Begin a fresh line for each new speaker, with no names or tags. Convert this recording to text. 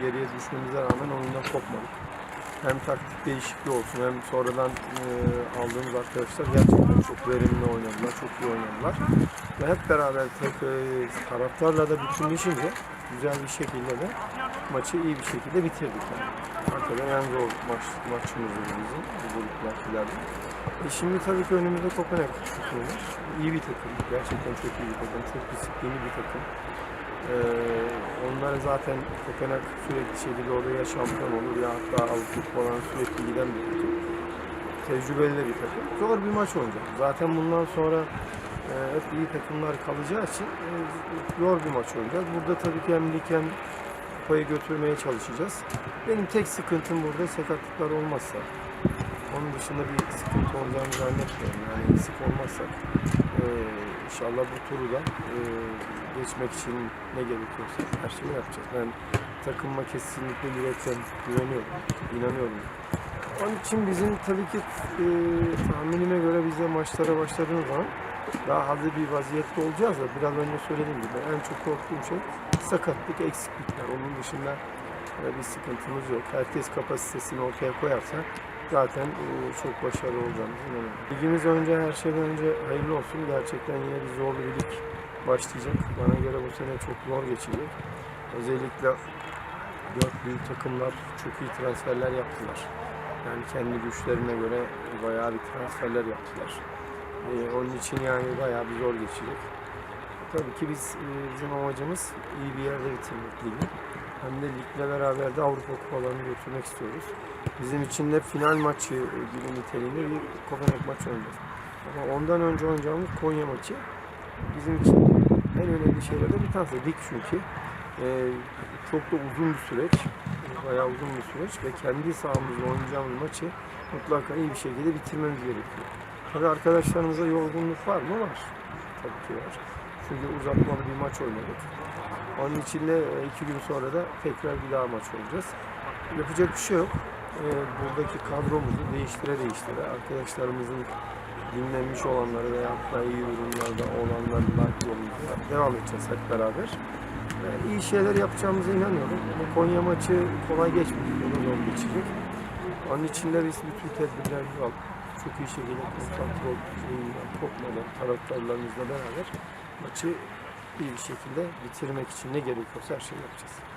geriye düşmemize rağmen oyundan kopmadık. Hem taktik değişikliği olsun hem sonradan e, aldığımız arkadaşlar gerçekten çok verimli oynadılar, çok iyi oynadılar. Ve hep beraber tek, e, taraftarla da bütünleşince güzel bir şekilde de maçı iyi bir şekilde bitirdik. Yani. Hakikaten en zor maç, maçımızdı bizim bu gruplardakilerde. E şimdi tabii ki önümüzde Kopenhag takımı var. İyi bir takım. Gerçekten çok iyi bir takım. Çok disiplinli bir takım. Ee, onlar zaten Kopenhag sürekli şekilde oraya şampiyon olur ya hatta Avrupa falan sürekli giden bir takım. Tecrübeli bir takım. Zor bir maç olacak. Zaten bundan sonra e, hep iyi takımlar kalacağı için e, zor bir maç olacak. Burada tabii ki hem lig hem kupayı götürmeye çalışacağız. Benim tek sıkıntım burada sakatlıklar olmazsa. Onun dışında bir sıkıntı olacağını zannetmiyorum. Yani eksik olmazsak e, inşallah bu turu da e, geçmek için ne gerekiyorsa her şeyi yapacağız. Ben takımıma kesinlikle yürekten güveniyorum, inanıyorum. Onun için bizim tabii ki e, tahminime göre biz de maçlara başladığımız zaman daha hazır bir vaziyette olacağız da biraz önce söylediğim gibi en çok korktuğum şey sakatlık, eksiklikler. Onun dışında bir sıkıntımız yok. Herkes kapasitesini ortaya koyarsa zaten e, çok başarılı olacağımızı inanıyorum. Ligimiz önce her şeyden önce hayırlı olsun. Gerçekten yine bir zorlu bir lig başlayacak. Bana göre bu sene çok zor geçecek. Özellikle dört büyük takımlar çok iyi transferler yaptılar. Yani kendi güçlerine göre bayağı bir transferler yaptılar. E, onun için yani bayağı bir zor geçecek. Tabii ki biz e, bizim amacımız iyi bir yerde bitirmek ligi. Hem de ligle beraber de Avrupa kupalarını götürmek istiyoruz. Bizim için de final maçı e, gibi niteliğinde bir Kopenhag maçı oynayacağız. Ama ondan önce oynayacağımız Konya maçı bizim için en önemli şeylerden bir tanesi. Lig çünkü. E, çok da uzun bir süreç. Bayağı uzun bir süreç ve kendi sahamızda oynayacağımız maçı mutlaka iyi bir şekilde bitirmemiz gerekiyor. Tabii arkadaşlarımıza yorgunluk var mı? Var. Tabii ki var. Çünkü uzatmalı bir maç oynadık. Onun için e, iki gün sonra da tekrar bir daha maç oynayacağız. Yapacak bir şey yok. E, buradaki kadromuzu değiştire değiştire arkadaşlarımızın dinlenmiş olanları veya da iyi durumlarda olanlarla yolunda devam edeceğiz hep beraber. E, iyi şeyler yapacağımıza inanıyorum. Ama Konya maçı kolay geçmedi. O da zor geçecek. Onun için de biz bütün tedbirlerimizi aldık. Çok iyi şekilde kontrol şeyinden kopmadan taraftarlarımızla beraber maçı iyi bir şekilde bitirmek için ne gerekiyorsa her şeyi yapacağız.